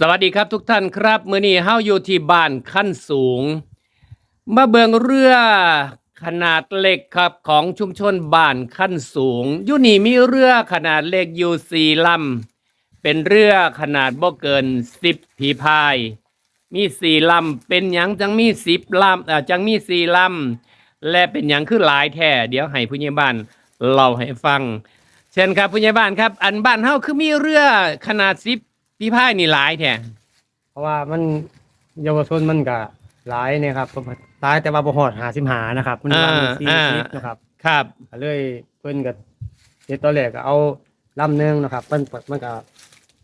สวัสดีครับทุกท่านครับ มื้อนี้เฮาอยู่ที่บ้านขั้นสูง มาเบิงเรือขนาดเล็กครับของชุมชนบ้านขั้นสูงอยู่นี่มีเรือขนาดเล็กอยู่สี่ลำเป็นเรือขนาดบ่เกินสิบผีพาย มีสี่ลำเป็นหยังจังมีสิบลำเอ่อจังมีสี่ลำและเป็นหยังคือหลายแท้เดี๋ยวให้ผู้ใหญ่บ้านเล่าให้ฟัง เช่นครับผู้ใหญ่บ้านครับ อันบ้านเฮาคือมีเรือขนาดสิบ ผีพายนี่หลายแท้เพราะว่ามันเยาวชนมันก็หลายเนี่ยครับหลายแต่ว่าบ่ฮอด55นะครับ มันว่ามีอ่า40นะครับ ครับก็เลยเพิ่นก็เฮ็ดตอนแรกก็เอาลำหนึงนะครับเพิ่นมันก็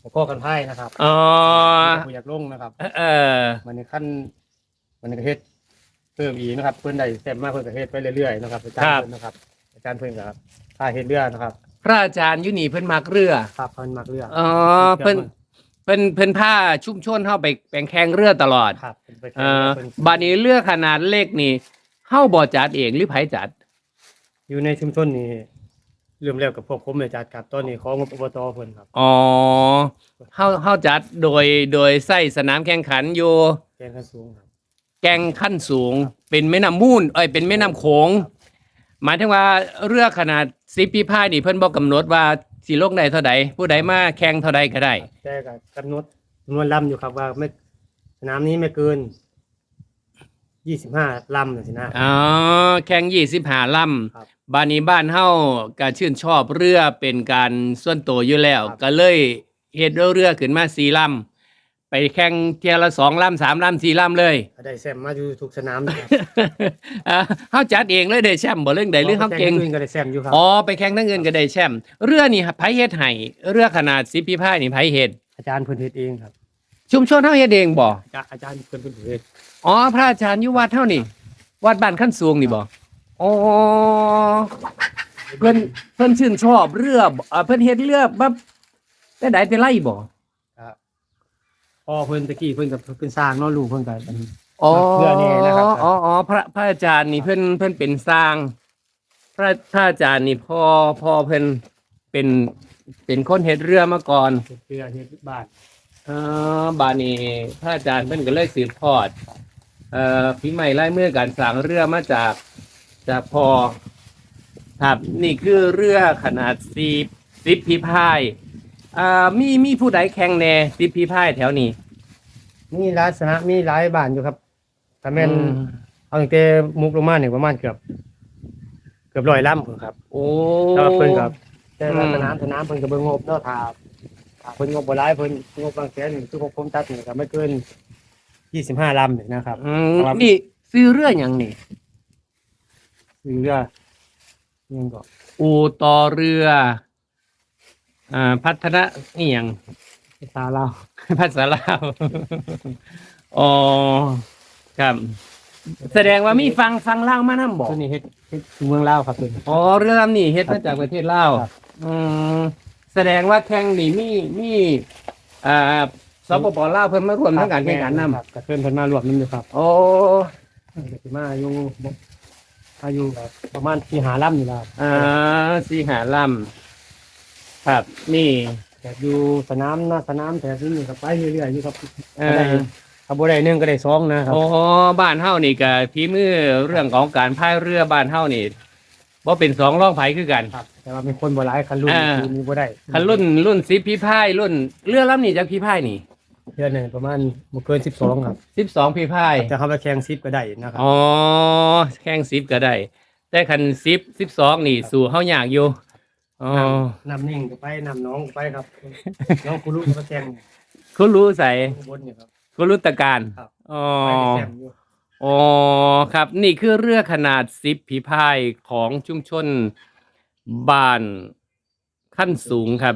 ประกอบกันไพ่นะครับอ๋อบ่อยากลงนะครับ เออ มันนี่ขั้นมันก็เฮ็ดเพิ่มอีกนะครับ เพิ่นได้แซ่บมากเพิ่นก็เฮ็ดไปเรื่อยๆนะครับอาจารย์เพิ่นนะครับ อาจารย์เพิ่นก็ถ้าเฮ็ดเรือนะครับ พระอาจารย์อยุนี่เพิ่นมักเรือ ครับเพิ่นมักเรืออ๋อเพิ่น เพิ่นเพิ่นผ้าชุ่มชนเข้าไปแข่งแข่งเรือตลอดครับเพิ่นไปเอแข่งอเพิ่นบาดนี้เรือขนาดเล็กนี่เฮาบ่จัดเองหรือไผจัด อยู่ในชุมชนนี่เริ่มแล้วกับพวกผมเลยจัดครับตอนนี้ของอบตเพิ่นครับอ๋อเฮาเฮาจัดโดยโดยใส่สนามแข่งขันอยู่ แกงขั้นสูงครับ แก่งขั้นสูง เป็นแม่น้ำมูลเอ้ยเป็นแม่น้ำโขงหมายถึงว่าเรือขนาด10ปีพายนี่เพิ่นบ่กำหนดว่า สิลงได้เท่าใดผู้ใดมาแข่งเท่าใดก็ได้ แต่ก็กำหนดจำนวนลำอยู่ครับว่าไม่สนามนี้ไม่เกินยี่สิบห้าลำนะสินะ อ๋อ แข่งยี่สิบห้าลครับำบ้านนี้บ้านเฮาก็ชื่นชอบเรือเป็นการส่วนตัวอยู่แล้ว ครับ ก็เลยเฮ็ดเรือขึ้นมาสี่ลำ ไปแข่งเทียละสองลำสามลำสี่ลำเลยก็ได้แซมมาอยู่ทุกสนามครับอ่าเฮาจัดเองเลยได้แชมป์บ่เรื่องใดเรื่องเฮาเก่ง แข่อื่นก็ได้แซมอยู่ครับ อ๋อไปแข่งทั้งเงินก็ได้แชมป์เรือนี่ไผเฮ็ดให้เรือขนาด10พี่พายนี่ไผเฮ็ดอาจารย์เพิ่นเฮ็ดเองครับชุมชนเฮาเฮ็ดเองบ่อาจารย์อาจารย์เพิ่นเพิ่นเฮ็ดอ๋อพระอาจารย์อยู่วัดเฮานี่วัดบ้านขั้นสูงนี่บ่อ๋อเพิ่นเพิ่นชื่นชอบเรือบ่อ่าเพิ่นเฮ็ดเรือแบบแต่ใดแต่ไรบ่ครับ พ่อเพิ่นตะกี้เพิ่นก็เพิ่นสร้างเนาะลูกเพิ่นก็อันอ๋อเรือนี่นะครับ อ๋ออ๋อพระพระอาจารย์นี่เพิ่นเพิ่นเป็นสร้าง พระพระอาจารย์นี่พ่อพ่อเพิ่นเป็นเป็นคนเฮ็ดเรือมาก่อน เฮ็ดเรือเฮ็ดบ้านเอ่อบาดนี้พระอาจารย์เพิ่นก็เลยสืบทอดเอ่อฝีไม้ลายมือการสร้างเรือมาจากจากพ่อครับนี่คือเรือขนาด10 10พิพายอ่ามีมีผู้ใดแข่งแน่10พิพายแถวนี้ มีหลายสนามมีหลายบ้านอยู่ครับถ้าแม่นอืมเอาตั้งแต่มุกลงมาเนี่ยประมาณเกือบ เกือบร้อยลำพุ่นครับโอ้แต่ว่าเพิ่นกับแต่ละอืม สนามสนามเพิ่นก็เบิ่งงบเนาะถ้าถ้าเพิ่นงบบ่หลายเพิ่นงบบางแสนนี่คือผมตัดนี่ก็ไม่เกิน25ลำนี่นะครับ อืมครับ นี่ซื้อเรืออย่างนี่คือเรือยังก็อูต่อเรือ อ่า พัฒนานี่อย่าง ภาษาลาวภาษาลาวอ๋อครับ แสดงว่ามีฟังฟังล่างมานํบอกตัวนี้เฮ็ดเฮ็ดเมืองลาวครับตัวนี้ อ๋อเรือลำนี่เฮ็ดมาจากประเทศลาวครับ อืมแสดงว่าแข่งนี่มีมีอ่าสปปลาวเพิ่นมาร่วมทั้งการแข่งขันนำครับก็เพิ่นเพิ่นมารวมนำอยู่ครับโอ้เพิ่นก็สิมาอยู่บ่อายุก็ประมาณ4 5ลำนี่ล่ะอ่าสีหาลำครับ นี่ แต่อยู่สนามหน้าสนามแถวนี้ก็ไปเรื่อยๆอยู่ครับเอก็ได้อถ้าบ่ได้หนึ่งก็ได้สองนะครับอ๋อบ้านเฮานี่ก็ฝีมือเรื่องของการพายเรือบ้านเฮานี่บ่เป็นสองรองไผคือกัน ครับ แต่ว่ามีคนบ่หลายคันรุ่นอ่ารุ่นนี้บ่ได้คันรุ่นรุ่นสิบพี่พายรุ่นเรือลำนี่จากพี่พายนี่เดือนหนึงประมาณบ่เกิน12ครับ สิบสองพี่พายแต่เขาไปแข่ง10ก็ได้นะครับอ๋อแข่งสิบก็ได้ แต่คันสิบสิบสองนี่สู่เฮายากอยู่ อ๋อน้ำนิ่งก็ไปน้ำน้องก็ไปครับ น้องคุรุก็แข่งคุณรู้ใส่ข้างบนนี่ครับคุณรู้ตะการครับ อ๋อ ไปได้แข่งอยู่อ๋อครับนี่คือเรือขนาดสิบผีพายของชุมชนบ้านขั้นสูงครับ